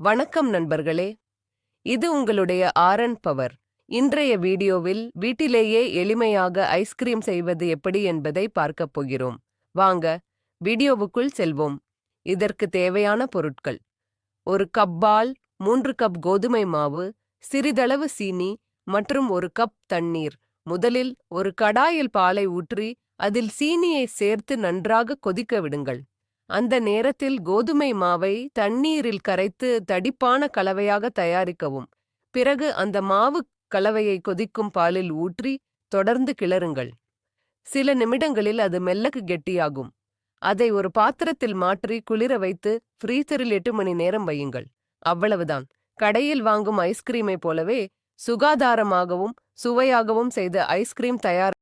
வணக்கம் நண்பர்களே. இது உங்களுடைய ஆரன் பவர். இன்றைய வீடியோவில் வீட்டிலேயே எளிமையாக ஐஸ்கிரீம் செய்வது எப்படி என்பதை பார்க்கப் போகிறோம். வாங்க வீடியோவுக்குள் செல்வோம். இதற்கு தேவையான பொருட்கள். ஒரு கப் பால் மூன்று கப் கோதுமை மாவு சிறிதளவு சீனி மற்றும் ஒரு கப் தண்ணீர். முதலில் ஒரு கடாயில் பாலை ஊற்றி அதில் சீனியை சேர்த்து நன்றாக கொதிக்க விடுங்கள். அந்த நேரத்தில் கோதுமை மாவை தண்ணீரில் கரைத்து தடிப்பான கலவையாக தயாரிக்கவும். பிறகு அந்த மாவு கலவையை கொதிக்கும் பாலில் ஊற்றி தொடர்ந்து கிளறுங்கள். சில நிமிடங்களில் அது மெல்லக்கு கெட்டியாகும். அதை ஒரு பாத்திரத்தில் மாற்றி குளிர வைத்து ஃப்ரீசரில் எட்டு மணி நேரம் வையுங்கள். அவ்வளவுதான். கடையில் வாங்கும் ஐஸ்கிரீமை போலவே சுகாதாரமாகவும் சுவையாகவும் செய்த ஐஸ்கிரீம் தயார்